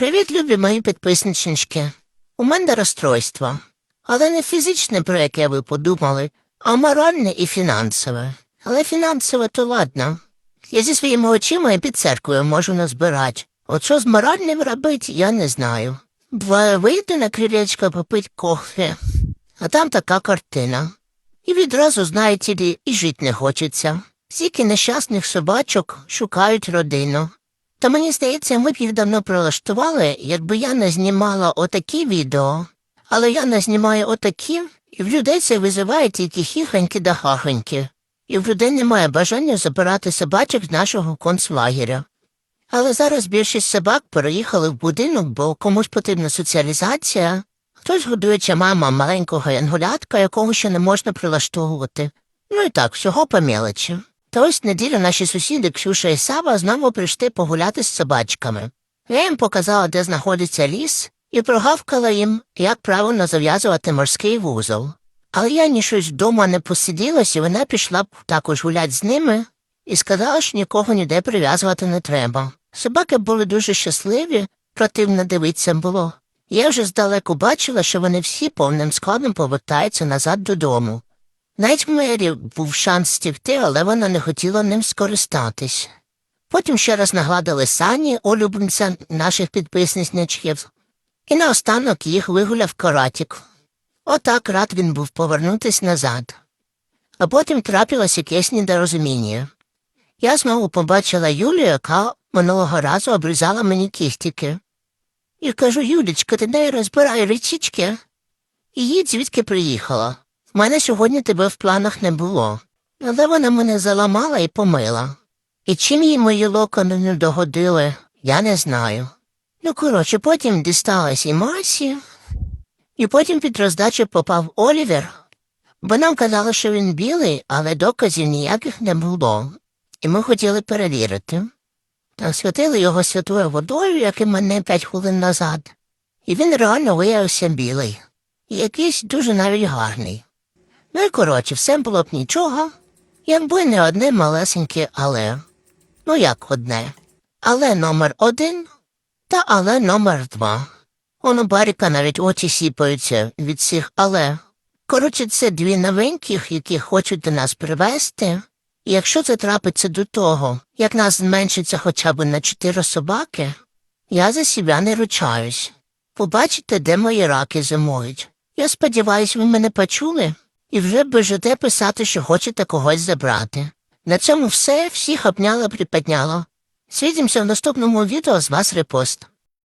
Привіт, любі мої підписнички. У мене розстройство, але не фізичне, про яке ви подумали, а моральне і фінансове. Але фінансове то ладно. Я зі своїми очима і під церквою можу назбирати. От що з моральним робити, я не знаю. Буває, вийти на крилечко попить кофе, а там така картина. І відразу, знаєте і жити не хочеться. Стільки нещасних собачок шукають родину. Та мені здається, ми б їх давно прилаштували, якби я не знімала отакі відео. Але я не знімаю отакі, і в людей це визиває тільки хіхоньки да хахоньки. І в людей немає бажання забирати собачок з нашого концлагеря. Але зараз більшість собак переїхали в будинок, бо комусь потрібна соціалізація. Хтось годується мама маленького янгулятка, якого ще не можна прилаштовувати. Ну і так, всього по мелочі. Та ось неділю наші сусіди Ксюша і Сава знову прийшли погуляти з собачками. Я їм показала, де знаходиться ліс, і прогавкала їм, як правильно зав'язувати морський вузол. Але я ні щось вдома не посиділась, і вона пішла також гулять з ними і сказала, що нікого ніде прив'язувати не треба. Собаки були дуже щасливі, противно дивитися було. Я вже здалеку бачила, що вони всі повним складом повертаються назад додому. Навіть мері був шанс стівти, але вона не хотіла ним скористатись. Потім ще раз нагладили сані, улюбленця наших підписничників, і наостанок їх вигуляв каратік. Отак рад він був повернутись назад. А потім трапилось якесь недорозуміння. Я знову побачила Юлію, яка минулого разу обрізала мені кістики. І кажу, Юлічка, ти дай розбирай речічки. І їдь звідки приїхала. В мене сьогодні тебе в планах не було. Але вона мене заламала і помила. І чим їй мої локони не догодили, я не знаю. Ну, коротше, потім дісталась і Масі, і потім під роздачу попав Олівер, бо нам казали, що він білий, але доказів ніяких не було. І ми хотіли перевірити. Та святили його святою водою, як і мене п'ять хвилин назад, і він реально виявився білий, і якийсь дуже навіть гарний. Ну і коротше, все було б нічого, якби не одне малесеньке але. Ну як одне? Але номер один та але номер два. Он у Баріка навіть очі сіпаються від цих але. Коротше, це дві новеньких, які хочуть до нас привезти. І якщо це трапиться до того, як нас зменшиться хоча б на чотири собаки, я за себе не ручаюсь. Побачите, де мої раки зимують. Я сподіваюся, ви мене почули і вже бежите писати, що хочете когось забрати. На цьому все, всіх обняло, приподняло. Свідімося в наступному відео з вас репост.